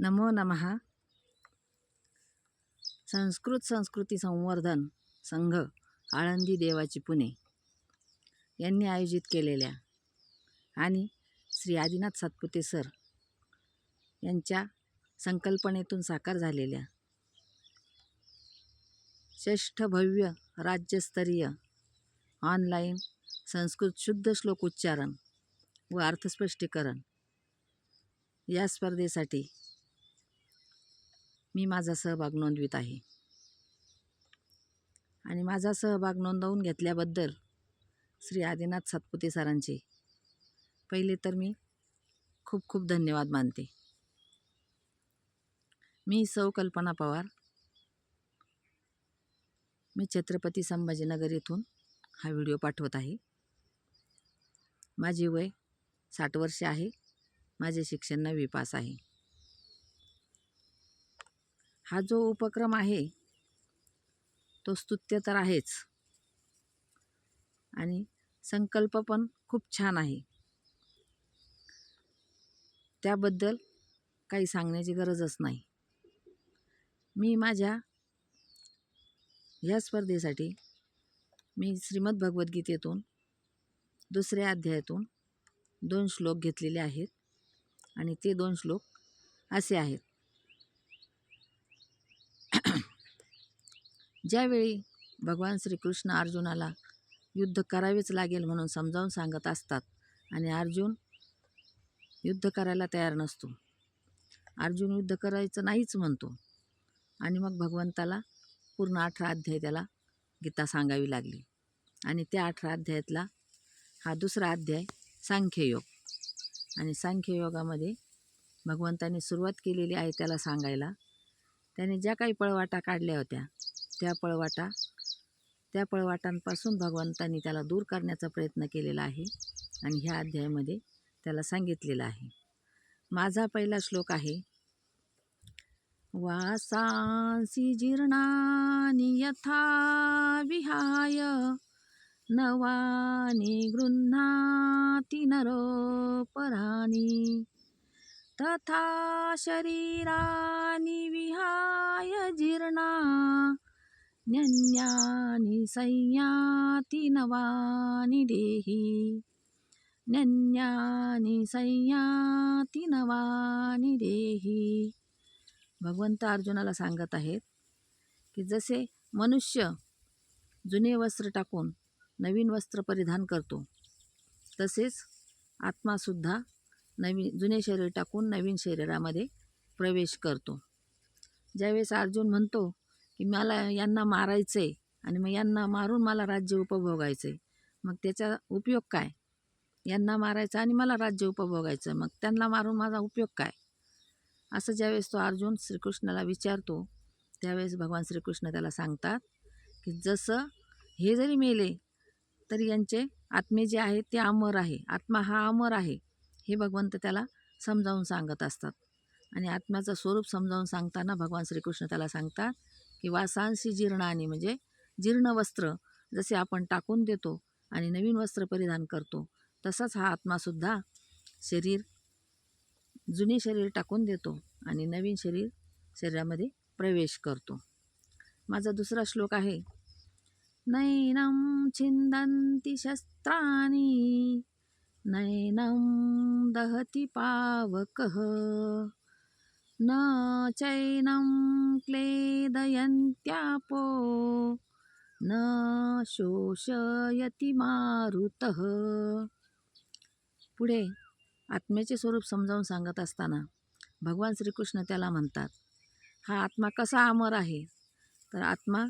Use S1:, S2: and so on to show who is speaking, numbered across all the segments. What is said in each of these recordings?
S1: नमो नमः. संस्कृत संस्कृती संवर्धन संघ आळंदी देवाची पुणे यांनी आयोजित केलेल्या आणि श्री आदिनाथ सातपुते सर यांच्या संकल्पनेतून साकार झालेल्या श्रेष्ठ भव्य राज्यस्तरीय ऑनलाईन संस्कृत शुद्ध श्लोक उच्चारण व अर्थस्पष्टीकरण या स्पर्धेसाठी मी माझा सहभाग नोंदवित आहे. आणि माझा सहभाग नोंदवून घेतल्याबद्दल श्री आदिनाथ सातपुते सरांचे पहिले तर मी खूप खूप धन्यवाद मानते. मी सौ कल्पना पवार. मी छत्रपती संभाजीनगर येथून हा व्हिडिओ पाठवत आहे. माझे वय साठ वर्षे आहे. माझे शिक्षण नववी पास आहे. हा जो उपक्रम आहे तो स्तुत्य तर आहेच. आणि संकल्प पण खूप छान आहे. त्याबद्दल काही सांगण्याची गरजच नाही. मी माझ्या ह्या स्पर्धेसाठी मी श्रीमद भगवद्गीतेतून दुसऱ्या अध्यायातून दोन श्लोक घेतलेले आहेत. आणि ते दोन श्लोक असे आहेत. ज्यावेळी भगवान श्रीकृष्ण अर्जुनाला युद्ध करावेच लागेल म्हणून समजावून सांगत असतात आणि अर्जुन युद्ध करायला तयार नसतो. अर्जुन युद्ध करायचं नाहीच म्हणतो आणि मग भगवंताला पूर्ण अठरा अध्याय त्याला गीता सांगावी लागली आणि त्या अठरा अध्यायातला हा दुसरा अध्याय सांख्ययोग आणि सांख्ययोगामध्ये भगवंताने सुरुवात केलेली आहे त्याला सांगायला. त्याने ज्या काही पळवाटा काढल्या होत्या त्या पळवाटा त्या पळवाटांपासून भगवंतांनी त्याला दूर करण्याचा प्रयत्न केलेला आहे आणि ह्या अध्यायामध्ये त्याला सांगितलेलं आहे. माझा पहिला श्लोक आहे वासांसी जीर्णानि यथा विहाय नवानि गृह्णाति नरोपराणि तथा शरीरानि विहाय नन्यानि संयाति नवानि देहि। नन्यानि संयाति नवानि देहि। भगवंत अर्जुनाला सांगत आहेत की जसे मनुष्य जुने वस्त्र टाकून नवीन वस्त्र परिधान करतो तसेच आत्मासुद्धा नवीन जुने शरीर टाकून नवीन शरीरामध्ये प्रवेश करतो. ज्यावेळेस अर्जुन म्हणतो की मला यांना मारायचं आहे आणि मग यांना मारून मला राज्य उपभोगायचं आहे मग त्याचा उपयोग काय? यांना मारायचं आणि मला राज्य उपभोगायचं मग त्यांना मारून माझा उपयोग काय? असं ज्यावेळेस तो अर्जुन श्रीकृष्णाला विचारतो त्यावेळेस भगवान श्रीकृष्ण त्याला सांगतात की जसं हे जरी मेले तरी यांचे आत्मे जे आहेत ते अमर आहे. आत्मा हा अमर आहे हे भगवंत त्याला समजावून सांगत असतात. आणि आत्म्याचं स्वरूप समजावून सांगताना भगवान श्रीकृष्ण त्याला सांगतात किंवा सांसी जीर्णानी म्हणजे जीर्ण वस्त्र जसे आपण टाकून देतो आणि नवीन वस्त्र परिधान करतो तसाच हा आत्मासुद्धा शरीर जुने शरीर टाकून देतो आणि नवीन शरीर शरीरामध्ये प्रवेश करतो. माझा दुसरा श्लोक आहे नैनं छिन्दन्ति शस्त्राणि नैनं दहति पावकः। न चैनं क्लेदयन्त्यापो न शोषयति मारुतः। पुढे आत्म्याचे स्वरूप समजावून सांगत असताना भगवान श्रीकृष्ण त्याला म्हणतात हा आत्मा कसा अमर आहे? तर आत्मा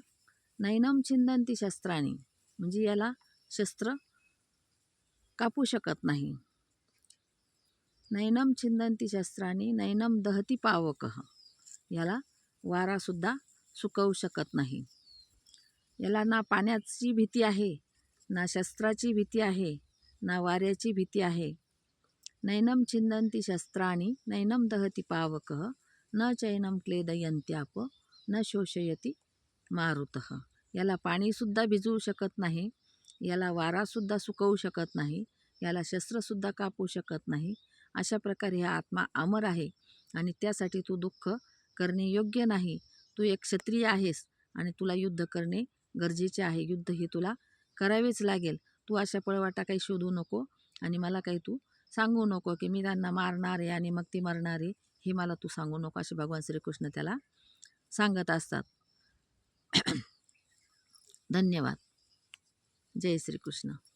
S1: नैनम छिंदंती शस्त्राने म्हणजे याला शस्त्र कापू शकत नाही. नैनम छिंदंती शस्त्राने नैनम दहती पावक। याला वारासुद्धा सुकवू शकत नाही। याला ना पाण्याची भीती आहे ना शस्त्राची भीती आहे ना वाऱ्याची भीती आहे। नैनम छिंदंती शस्त्राणी नैनम दहती पावक न चैनम क्लेदयंत्याप न शोषयती मारुत। याला पाणीसुद्धा भिजवू शकत नाही याला वारासुद्धा सुकवू शकत नाही याला शस्त्रसुद्धा कापू शकत नाही अशा प्रकारे हा आत्मा अमर आहे आणि त्यासाठी तू दुःख करणे योग्य नाही. तू एक क्षत्रिय आहेस आणि तुला युद्ध करणे गरजेचे आहे. युद्ध हे तुला करावेच लागेल. तू अशा पळवाटा काही शोधू नको आणि मला काही तू सांगू नको की मी त्यांना मारणार आहे आणि मग ती मरणारे आहे हे मला तू सांगू नको असे भगवान श्रीकृष्ण त्याला सांगत असतात. धन्यवाद. जय श्रीकृष्ण.